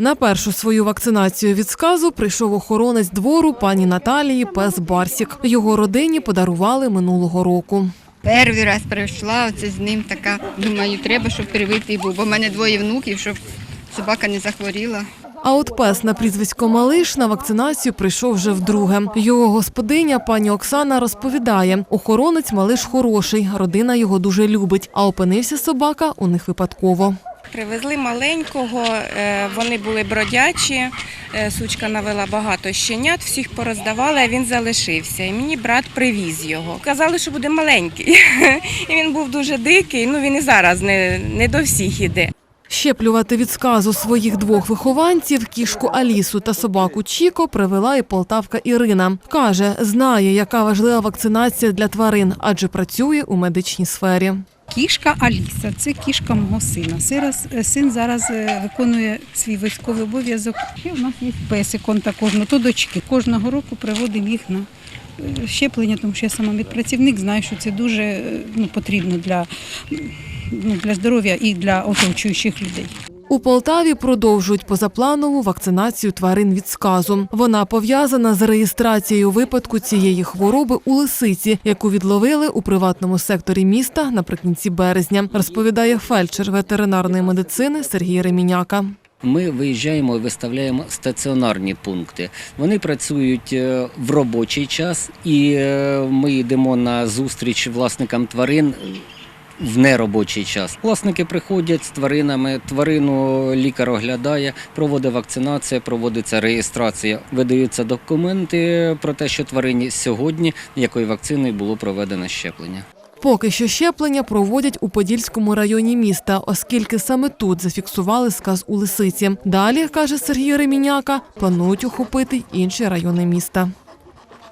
На першу свою вакцинацію від сказу прийшов охоронець двору пані Наталії пес Барсік. Його родині подарували минулого року. Перший раз прийшла, оце з ним така. Думаю, треба, щоб привитий був, бо в мене двоє внуків, щоб собака не захворіла. А от пес на прізвисько Малиш на вакцинацію прийшов вже вдруге. Його господиня пані Оксана розповідає, охоронець Малиш хороший, родина його дуже любить, а опинився собака у них випадково. Привезли маленького, е, вони були бродячі, е, сучка навела багато щенят, всіх пороздавали, а він залишився. І мені брат привіз його. Казали, що буде маленький. І він був дуже дикий, ну він і зараз не, не до всіх іде. Щеплювати від сказу своїх двох вихованців, кішку Алісу та собаку Чіко, привела і полтавка Ірина. Каже, знає, яка важлива вакцинація для тварин, адже працює у медичній сфері. Кішка Аліса, це кішка мого сина. Е, Син зараз е, виконує свій військовий обов'язок. І у нас є песик, он також, ну то дочки. Кожного року приводимо їх на е, щеплення, тому що я сама медпрацівник, знаю, що це дуже ну, потрібно для, ну, для здоров'я і для оточуючих людей. У Полтаві продовжують позапланову вакцинацію тварин від сказу. Вона пов'язана з реєстрацією випадку цієї хвороби у лисиці, яку відловили у приватному секторі міста наприкінці березня, розповідає фельдшер ветеринарної медицини Сергій Реміняка. Ми виїжджаємо і виставляємо стаціонарні пункти. Вони працюють е, в робочий час, і е, ми йдемо на зустріч власникам тварин. В неробочий час власники приходять з тваринами. Тварину лікар оглядає, проводить вакцинація, проводиться реєстрація, видаються документи про те, що тварині сьогодні якою вакциною було проведено щеплення. Поки що щеплення проводять у Подільському районі міста, оскільки саме тут зафіксували сказ у лисиці. Далі, каже Сергій Реміняка, планують охопити інші райони міста.